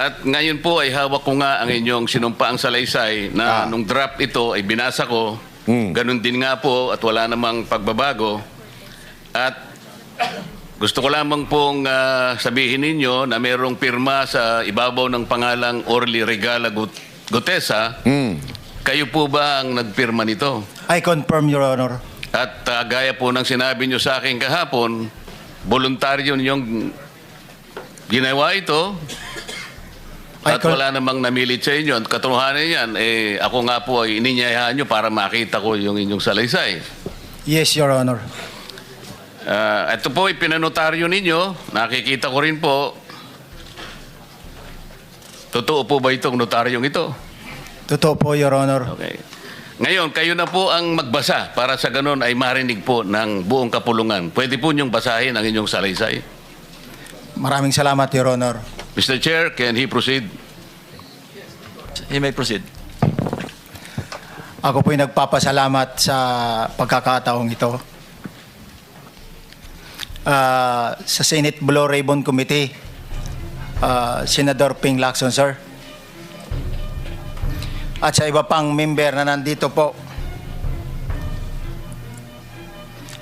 At ngayon po ay hawak ko nga ang inyong sinumpaang salaysay na Ah. nung draft ito ay binasa ko. Mm. Ganun din nga po at wala namang pagbabago. At gusto ko lamang pong ah, sabihin ninyo na mayroong pirma sa ibabaw ng pangalang Orly Regala Gut- Gutesa. Mm. Kayo po ba ang nagpirma nito? I confirm, Your Honor. At ah, gaya po ng sinabi nyo sa akin kahapon, voluntaryo ninyong ginawa ito. At wala namang namilit sa inyo. At katotohanan yan, eh, ako nga po ay ininyayahan nyo para makita ko yung inyong salaysay. Yes, Your Honor. Ah, ito po ay pinanotaryo ninyo. Nakikita ko rin po. Totoo po ba itong notaryong ito? Totoo po, Your Honor. Okay. Ngayon, kayo na po ang magbasa para sa ganun ay marinig po ng buong kapulungan. Pwede po niyong basahin ang inyong salaysay. Maraming salamat, Your Honor. Mr. Chair, can he proceed? You may proceed. Ako po'y nagpapasalamat sa pagkakataong ito. Ah, sa Senate Blue Ribbon Committee, ah, Senador Ping Lacson, sir. At sa iba pang member na nandito po.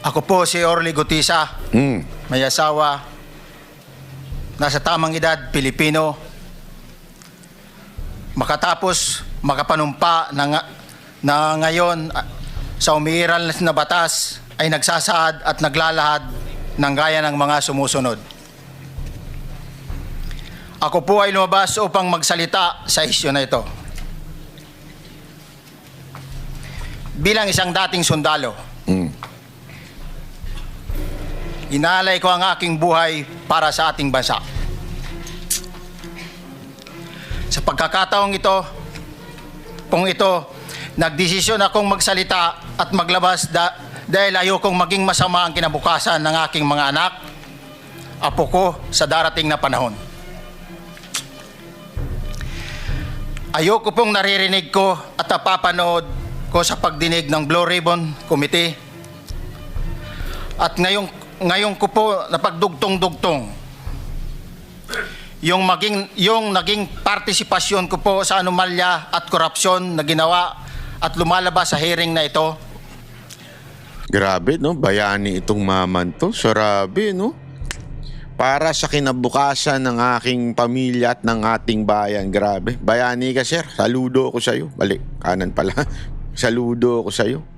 Ako po si Orly Gutisa, Mm. may asawa, nasa tamang edad, Pilipino, makatapos makapanumpa na, na ngayon ah, sa umiiral na batas ay nagsasaad at naglalahad ng gaya ng mga sumusunod. Ako po ay lumabas upang magsalita sa isyu na ito. Bilang isang dating sundalo, Mm. Inaalay ko ang aking buhay para sa ating bansa. Sa pagkakataong ito, kung ito, nagdesisyon akong magsalita at maglabas da- dahil ayokong maging masama ang kinabukasan ng aking mga anak, apo ko sa darating na panahon. Ayoko pong naririnig ko at napapanood ko sa pagdinig ng Blue Ribbon Committee at ngayong ngayon ko po napagdugtong-dugtong yung maging yung naging partisipasyon ko po sa anomalya at korupsyon na ginawa at lumalabas sa hearing na ito. Grabe, no? Bayani itong maman to. Sarabi, no? Para sa kinabukasan ng aking pamilya at ng ating bayan. Grabe. Bayani ka, sir. Saludo ko sa'yo. Balik, kanan pala. Saludo ko sa'yo.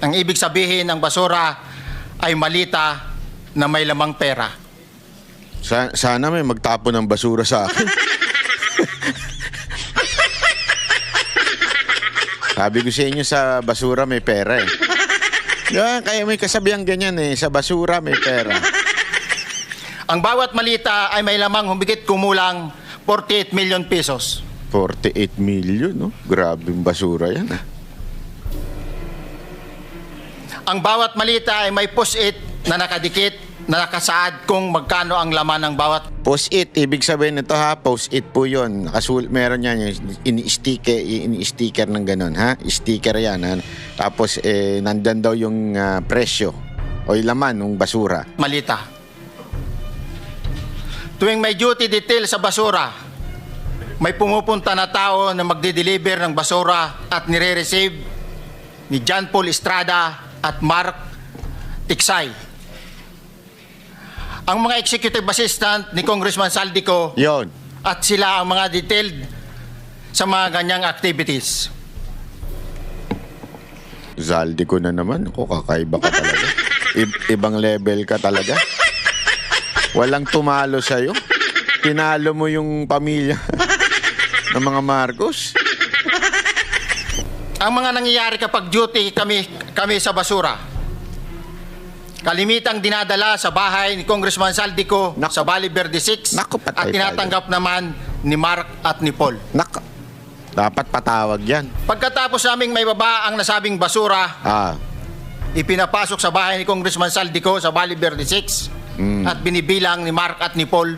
Ang ibig sabihin ng basura ay malita na may lamang pera. Sa- sana may magtapo ng basura sa akin. Sabi ko sa inyo sa basura may pera eh. Yan, kaya may kasabihan ganyan eh. Sa basura may pera. Ang bawat malita ay may lamang humigit kumulang 48 million pesos. 48 million, no? Grabe yung basura yan ah. Ang bawat malita ay may post-it na nakadikit na nakasaad kung magkano ang laman ng bawat Post-it, ibig sabihin nito ha, post-it po yun. Nakasul, meron yan yung ini-sticker, ini-sticker ng ganun ha. Sticker yan ha. Tapos eh, nandyan daw yung ah, presyo o yung laman ng basura. malita. Tuwing may duty detail sa basura, may pumupunta na tao na magde-deliver ng basura at nire-receive ni John Paul Estrada at Mark Tiksay. Ang mga executive assistant ni Congressman Saldico Yon. at sila ang mga detailed sa mga ganyang activities. Zaldi ko na naman. Ako, kakaiba ka talaga. I- ibang level ka talaga. Walang tumalo sa'yo. Tinalo mo yung pamilya ng mga Marcos. Ang mga nangyayari kapag duty kami, kami sa basura, kalimitang dinadala sa bahay ni Congressman Saldico Nako. sa Valley Verde 6 Nako, patay at tinatanggap naman ni Mark at ni Paul. Nak, dapat patawag yan. Pagkatapos naming may baba ang nasabing basura, Ah, ipinapasok sa bahay ni Congressman Saldico sa Valley Verde 6 at binibilang ni Mark at ni Paul.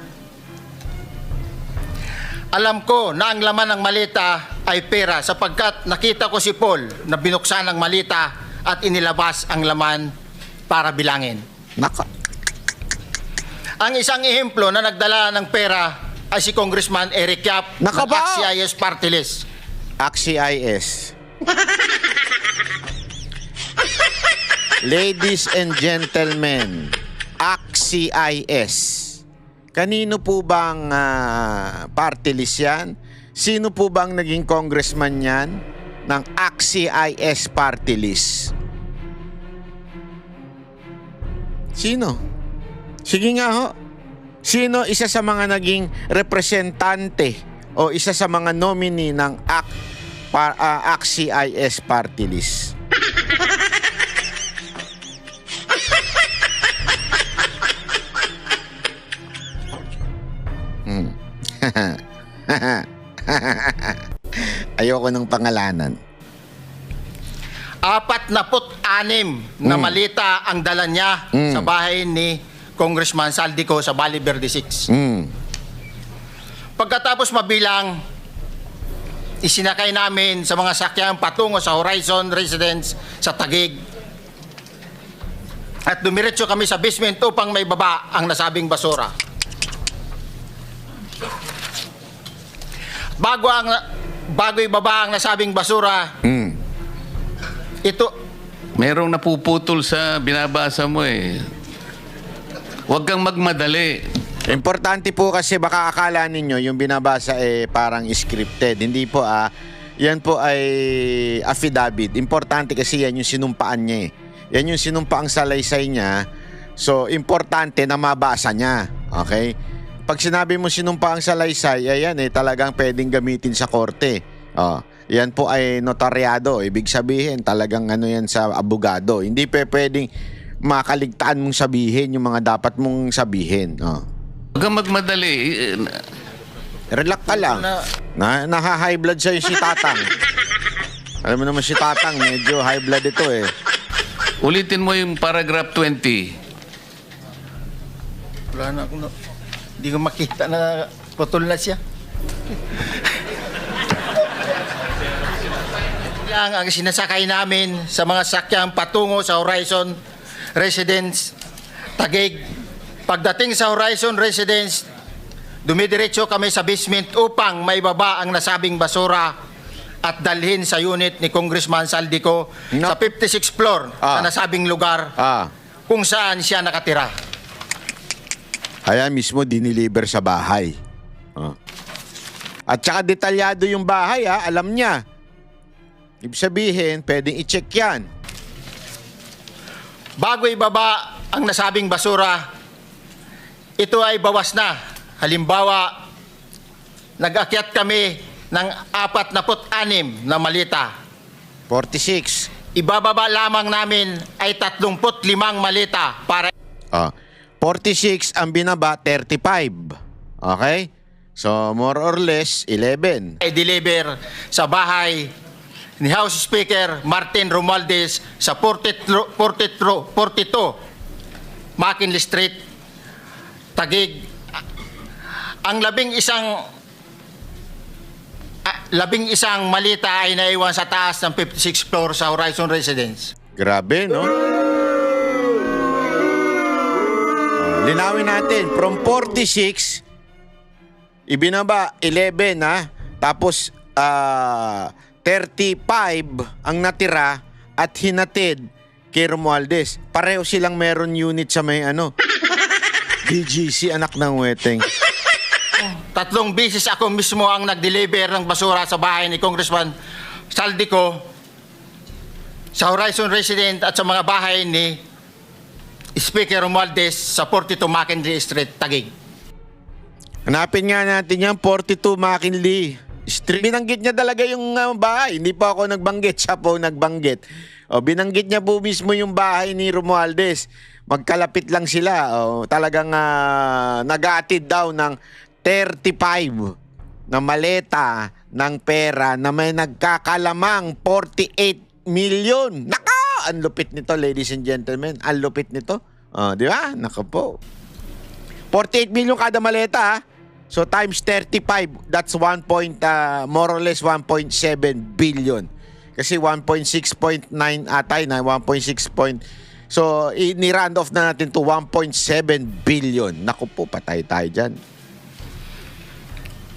Alam ko na ang laman ng malita ay pera sapagkat nakita ko si Paul na binuksan ang malita at inilabas ang laman para bilangin. naka. Ang isang ehemplo na nagdala ng pera ay si Congressman Eric Yap Naka ng? AXIS Party List. Axi IS. Ladies and gentlemen, Axi IS. Kanino po bang ah, party list yan? Sino po bang naging congressman yan ng Axi IS party list? Sino? Sige nga ho. Sino isa sa mga naging representante o isa sa mga nominee ng AC, pa, ah, AXI IS party list? Hmm. Ayoko ng pangalanan. Apat na put anim na malita ang dala niya Mm. sa bahay ni Congressman Saldico sa Valley Verde 6. Hmm. Pagkatapos mabilang, isinakay namin sa mga sakyan patungo sa Horizon Residence sa Tagig. At dumiretso kami sa basement upang may baba ang nasabing basura. Bago ang bago ibaba ang nasabing basura, ito Merong napuputol sa binabasa mo eh. Huwag kang magmadali. Importante po kasi baka akala ninyo yung binabasa eh parang scripted. Hindi po ah. Yan po ay affidavit. Importante kasi yan yung sinumpaan niya eh. Yan yung sinumpaang salaysay niya. So, importante na mabasa niya. Okay? Pag sinabi mo sinumpaang salaysay, ayan eh, talagang pwedeng gamitin sa korte. Oh, yan po ay notaryado. Ibig sabihin, talagang ano yan sa abogado. Hindi pa pwedeng makaligtaan mong sabihin yung mga dapat mong sabihin. Oh. Huwag kang magmadali. Relax ka lang. na Na, naha-high blood sa'yo si Tatang. Alam mo naman si Tatang, medyo high blood ito eh. Ulitin mo yung paragraph 20. Wala na akong... na- Hindi ko makita na putol na siya. Lang ang sinasakay namin sa mga sakyang patungo sa Horizon Residence, Tagig. Pagdating sa Horizon Residence, dumidiretso kami sa basement upang maibaba ang nasabing basura at dalhin sa unit ni Congressman Saldico No. sa 56th floor Ah. sa nasabing lugar Ah, kung saan siya nakatira. kaya mismo diniliver sa bahay. Ah. At saka detalyado yung bahay ha, alam niya. Ibig sabihin, pwedeng i-check yan. Bago ibaba ang nasabing basura, ito ay bawas na. Halimbawa, nag-akyat kami ng 46 na malita. 46. Ibababa lamang namin ay 35 malita para Ah, 46 ang binaba, 35. Okay? So, more or less, 11. i-deliver sa bahay ni House Speaker Martin Romualdez sa 42, 42, 42 McKinley Street, Tagig. Ang labing isang ah, labing isang malita ay naiwan sa taas ng 56th floor sa Horizon Residence. Grabe, no? Ah, linawin natin, from 46, ibinaba 11 ha, tapos ah, 35 ang natira at hinatid kay Romualdez. Pareho silang meron unit sa may ano, BGC, anak ng weteng. Tatlong bisis ako mismo ang nag-deliver ng basura sa bahay ni Congressman Saldico sa Horizon Resident at sa mga bahay ni Speaker Romualdez sa 42 McKinley Street, Taguig. Hanapin nga natin yan, 42 McKinley Street. Binanggit niya talaga yung uh, bahay. Hindi po ako nagbanggit, siya po nagbanggit. O, binanggit niya po mismo yung bahay ni Romualdez. Magkalapit lang sila. O, talagang uh, nag-aatid daw ng 35 na maleta ng pera na may nagkakalamang 48 million. Naka! Ang lupit nito, ladies and gentlemen. Ang lupit nito. O, di ba? Naka po. 48 million kada maleta ha. So times 35, that's 1 point, uh, more or less 1.7 billion. Kasi 1.6.9 atay na 1.6 point. So i-round off na natin to 1.7 billion. Naku po, patay tayo dyan.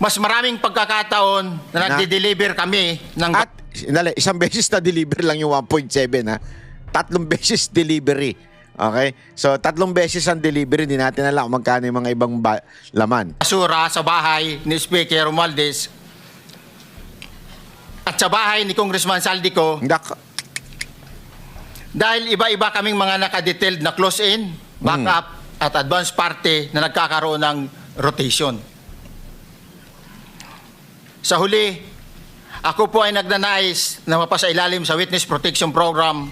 Mas maraming pagkakataon na Na- nagde-deliver kami ng At dali, isang beses na deliver lang yung 1.7 ha. Tatlong beses delivery. Okay? So tatlong beses ang delivery, hindi natin alam kung magkano yung mga ibang ba- laman. basura sa bahay ni Speaker Romualdez at sa bahay ni Congressman Saldico Nak- Dahil iba-iba kaming mga nakadetailed na close-in, backup, at advance party na nagkakaroon ng rotation. Sa huli, ako po ay nagnanais na mapasailalim sa Witness Protection Program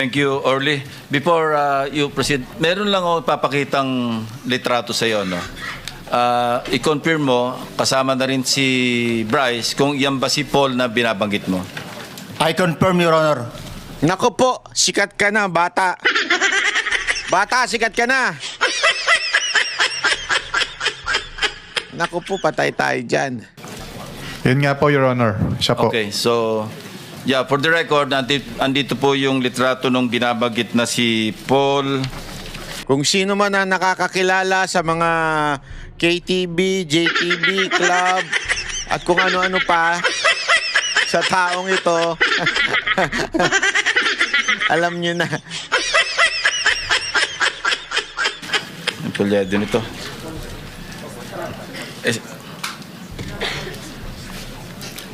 Thank you, Orly. Before uh, you proceed, meron lang ako papakitang litrato sa iyo, no? Uh, i-confirm mo, kasama na rin si Bryce, kung yan ba si Paul na binabanggit mo. I confirm, Your Honor. Nako po, sikat ka na, bata. Bata, sikat ka na. Nako po, patay tayo dyan. Yun nga po, Your Honor. Siya po. Okay, so, yeah, for the record, andito, andito po yung litrato nung binabanggit na si Paul. Kung sino man ang nakakakilala sa mga KTB, JTB Club, at kung ano-ano pa sa taong ito, alam nyo na. Ang pulyado nito. Eh,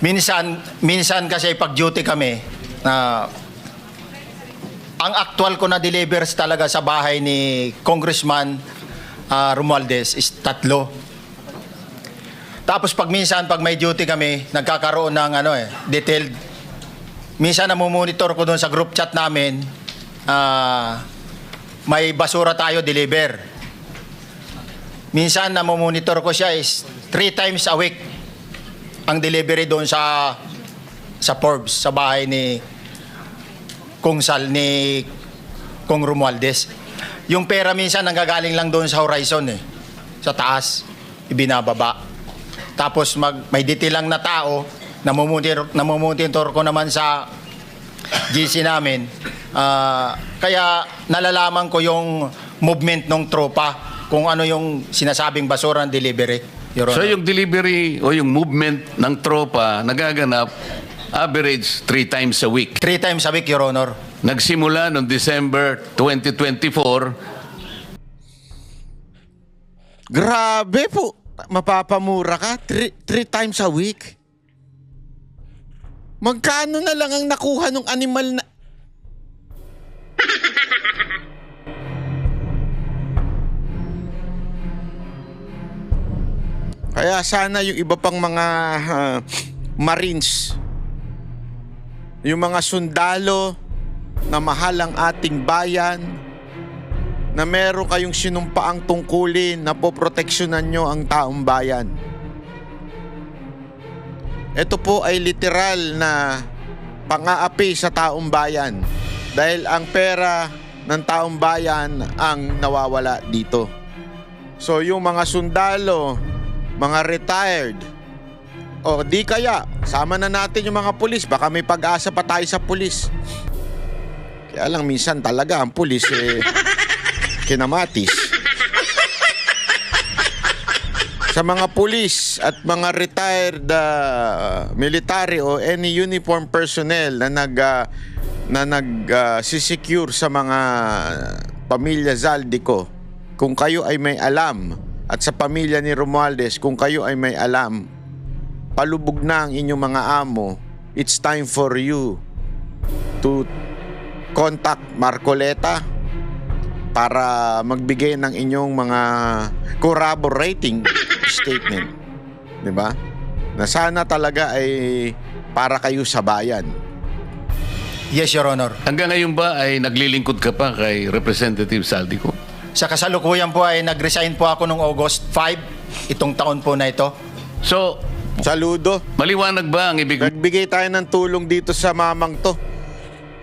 minsan, minsan kasi pag-duty kami, na ang actual ko na delivers talaga sa bahay ni Congressman ah, Romualdez is tatlo. Tapos pag minsan, pag may duty kami, nagkakaroon ng ano eh, detailed. Minsan namumonitor ko doon sa group chat namin, ah, may basura tayo deliver. Minsan namomonitor ko siya is three times a week ang delivery doon sa sa Forbes, sa bahay ni Kung Sal, ni Kung Romualdez. Yung pera minsan nanggagaling lang doon sa horizon eh. Sa taas, ibinababa. Tapos mag, may detail lang na tao, namumonitor, namumonitor ko naman sa GC namin. Ah, kaya nalalaman ko yung movement ng tropa kung ano yung sinasabing basura ng delivery. Your So Honor. yung delivery o yung movement ng tropa nagaganap average three times a week. Three times a week, Your Honor. Nagsimula noong December 2024 Grabe po. Mapapamura ka? Three, three times a week? Magkano na lang ang nakuha ng animal na... Kaya sana yung iba pang mga ah, marines, yung mga sundalo na mahal ang ating bayan, na meron kayong sinumpaang tungkulin na poproteksyonan nyo ang taong bayan. Ito po ay literal na pang-aapi sa taong bayan dahil ang pera ng taong bayan ang nawawala dito. So yung mga sundalo, mga retired, o di kaya, sama na natin yung mga pulis, baka may pag-asa pa tayo sa pulis. Kaya lang minsan talaga ang pulis eh, kinamatis. Sa mga pulis at mga retired uh, military o any uniform personnel na nag uh, na nag uh, sisecure sa mga pamilya Zaldico, kung kayo ay may alam at sa pamilya ni Romualdez, kung kayo ay may alam, palubog na ang inyong mga amo, it's time for you to contact Marcoleta para magbigay ng inyong mga corroborating statement. 'Di ba? Na sana talaga ay para kayo sa bayan. Yes, Your Honor. Hanggang ngayon ba ay naglilingkod ka pa kay Representative Saldico? Sa kasalukuyan po ay nag-resign po ako noong August 5, itong taon po na ito. So, Saludo. maliwanag ba ang ibig Nagbigay tayo ng tulong dito sa mamang to.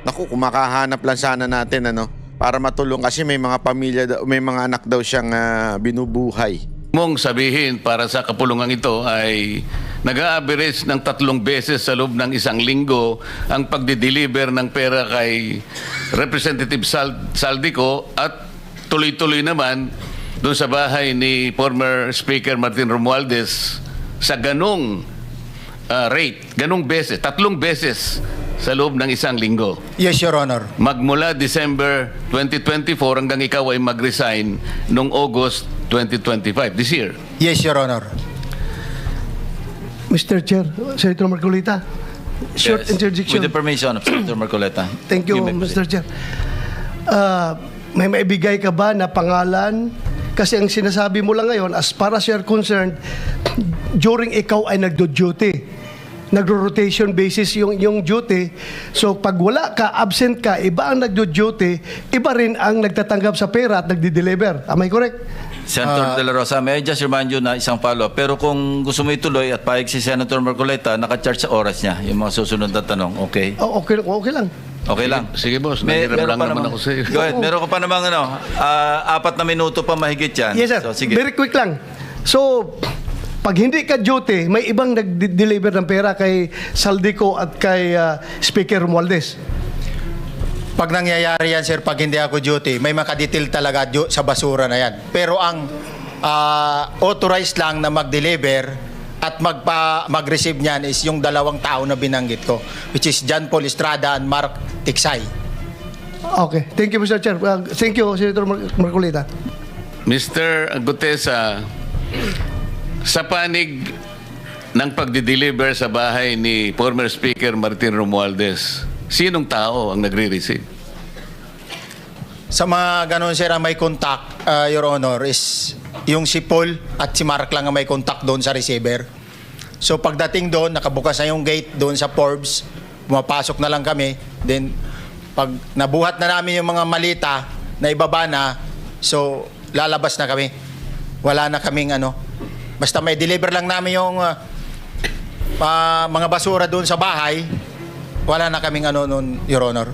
Naku, kung makahanap lang sana natin ano para matulong kasi may mga pamilya daw- may mga anak daw siyang ah, binubuhay. mong sabihin para sa kapulungan ito ay nag-a-average ng tatlong beses sa loob ng isang linggo ang pagdi-deliver ng pera kay Representative Sal- Saldico at tuloy-tuloy naman doon sa bahay ni former Speaker Martin Romualdez sa ganong ah, rate, ganong beses, tatlong beses sa loob ng isang linggo. Yes, Your Honor. Magmula December 2024 hanggang ikaw ay mag-resign noong August 2025, this year. Yes, Your Honor. Mr. Chair, Senator Marcolita, short Yes. interjection. With the permission of Senator Marcoleta. Thank you, may Mr. proceed. Chair. Ah, may maibigay ka ba na pangalan? Kasi ang sinasabi mo lang ngayon, as far as you're concerned, during ikaw ay nagdo-duty, nagro-rotation basis yung, yung duty. So pag wala ka, absent ka, iba ang nagdo-duty, iba rin ang nagtatanggap sa pera at nagdi-deliver. Am I correct? Senator De La Rosa, may I just remind you na isang follow Pero kung gusto mo ituloy at pahig si Senator Marcoleta, naka-charge sa oras niya yung mga susunod na tanong. Okay? Oh, okay, okay lang. Okay lang. Sige, boss. May- Nangiram meron lang pa naman ako sa iyo. Go ahead. Meron ka pa namang ano, ah, apat na minuto pa mahigit yan. Yes, sir. So, sige. Very quick lang. So, pag hindi ka duty, may ibang nag-deliver ng pera kay Saldico at kay ah, Speaker Romualdez. Pag nangyayari yan, sir, pag hindi ako duty, may makadetail talaga sa basura na yan. Pero ang ah, authorized lang na mag-deliver at magpa, mag-receive niyan is yung dalawang tao na binanggit ko, which is John Paul Estrada and Mark Tiksay. Okay. Thank you, Mr. Chair. Ah, thank you, Senator Mar- Marcolita. Mr. Gutesa, sa panig ng pagdi-deliver sa bahay ni former Speaker Martin Romualdez, sinong tao ang nagre-receive? Sa mga ganun, sir, ang may contact, uh, Your Honor, is yung si Paul at si Mark lang ang may contact doon sa receiver. So pagdating doon, nakabukas na yung gate doon sa Forbes, pumapasok na lang kami. Then, pag nabuhat na namin yung mga malita na ibaba na, so lalabas na kami. Wala na kaming ano. Basta may deliver lang namin yung uh, uh, mga basura doon sa bahay, wala na kaming ano noon, Your Honor.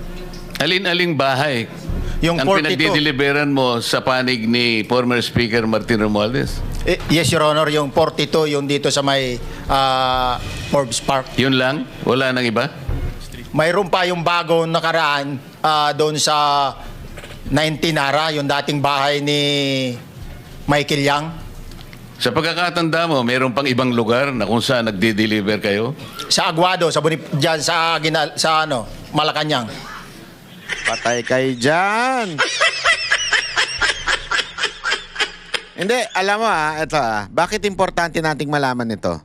Alin-aling bahay Yung ang 42. pinagdi-deliveran mo sa panig ni former Speaker Martin Romualdez? Eh, yes, Your Honor, yung 42, yung dito sa may ah, Forbes Park. Yun lang? Wala nang iba? Mayroon pa yung bagong nakaraan ah, doon sa 19 Nara, yung dating bahay ni Michael Yang. Sa pagkakatanda mo, mayroon pang ibang lugar na kung saan nagdi-deliver kayo? Sa Aguado, sa Bonif- dyan, sa, Ginal- sa ano, Malacanang. Patay kayo dyan. Hindi, alam mo ah, ito ah, bakit importante nating malaman ito?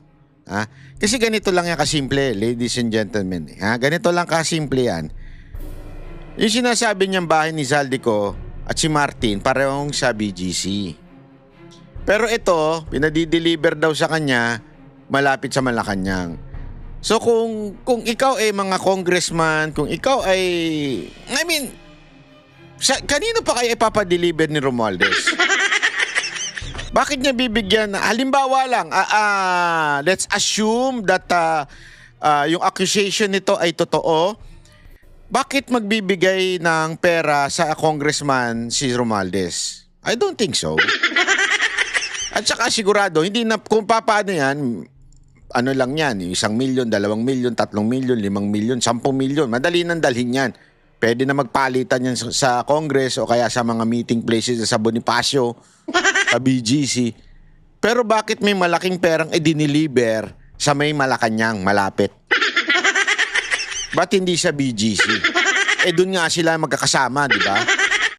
Ha? Kasi ganito lang yan kasimple, ladies and gentlemen. Ha? Ganito lang kasimple yan. Yung sinasabi niyang bahay ni Zaldico at si Martin, parehong sa BGC. Pero ito, pinadi-deliver daw sa kanya, malapit sa Malacanang. So kung kung ikaw ay mga congressman, kung ikaw ay I mean sa, kanino pa kaya ipapadeliver ni Romualdez? Bakit niya bibigyan halimbawa lang ah, ah, let's assume that ah, ah, yung accusation nito ay totoo. Bakit magbibigay ng pera sa congressman si Romualdez? I don't think so. At saka sigurado, hindi na, kung paano yan, ano lang yan, isang milyon, dalawang milyon, tatlong milyon, limang milyon, sampung milyon. Madali nang dalhin yan. Pwede na magpalitan yan sa, Congress o kaya sa mga meeting places sa Bonifacio, sa BGC. Pero bakit may malaking perang idiniliber sa may Malacanang, malapit? Ba't hindi sa BGC? Eh doon nga sila magkakasama, di ba?